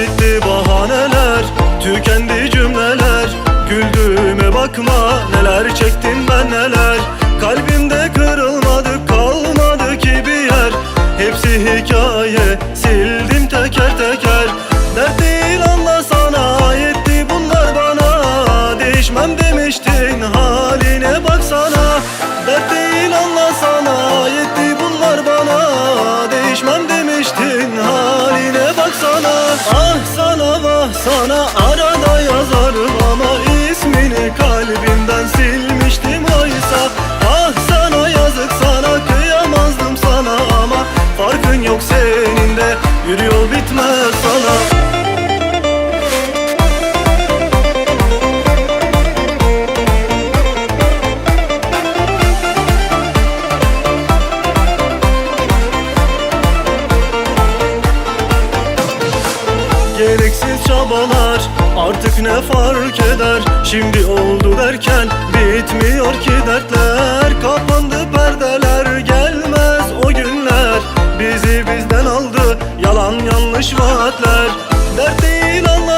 bitti bahaneler Tükendi cümleler. Güldüğüme bakma neler çektim ben neler. Kalbimde kırılmadı kalmadı ki bir yer. Hepsi hikaye sildim teker teker. Dert değil anlasana yetti bunlar bana. Değişmem demiştin haline baksana. Dert değil anlasana yetti bunlar bana. Değişmem demiştin haline baksana sana arada yazarım ama ismini kalbimden silmiştim oysa. Ah sana yazık sana kıyamazdım sana ama Farkın yok senin de yürü bitmez sana Gereksiz çabalar artık ne fark eder? Şimdi oldu derken bitmiyor ki dertler. Kapandı perdeler gelmez o günler. Bizi bizden aldı yalan yanlış vaatler. Dert değil anlasana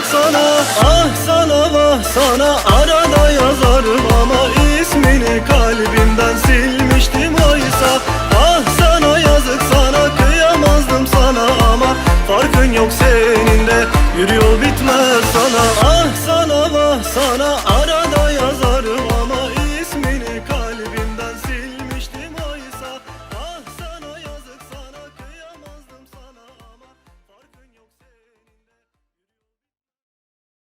Bak sana ah sana vah sana. Arada yazarım ama ismini kalbimden silmiştim oysa. Ah sana yazık sana kıyamazdım sana ama Farkın yok senin de yürü yol bitmez sana. Ah sana vah sana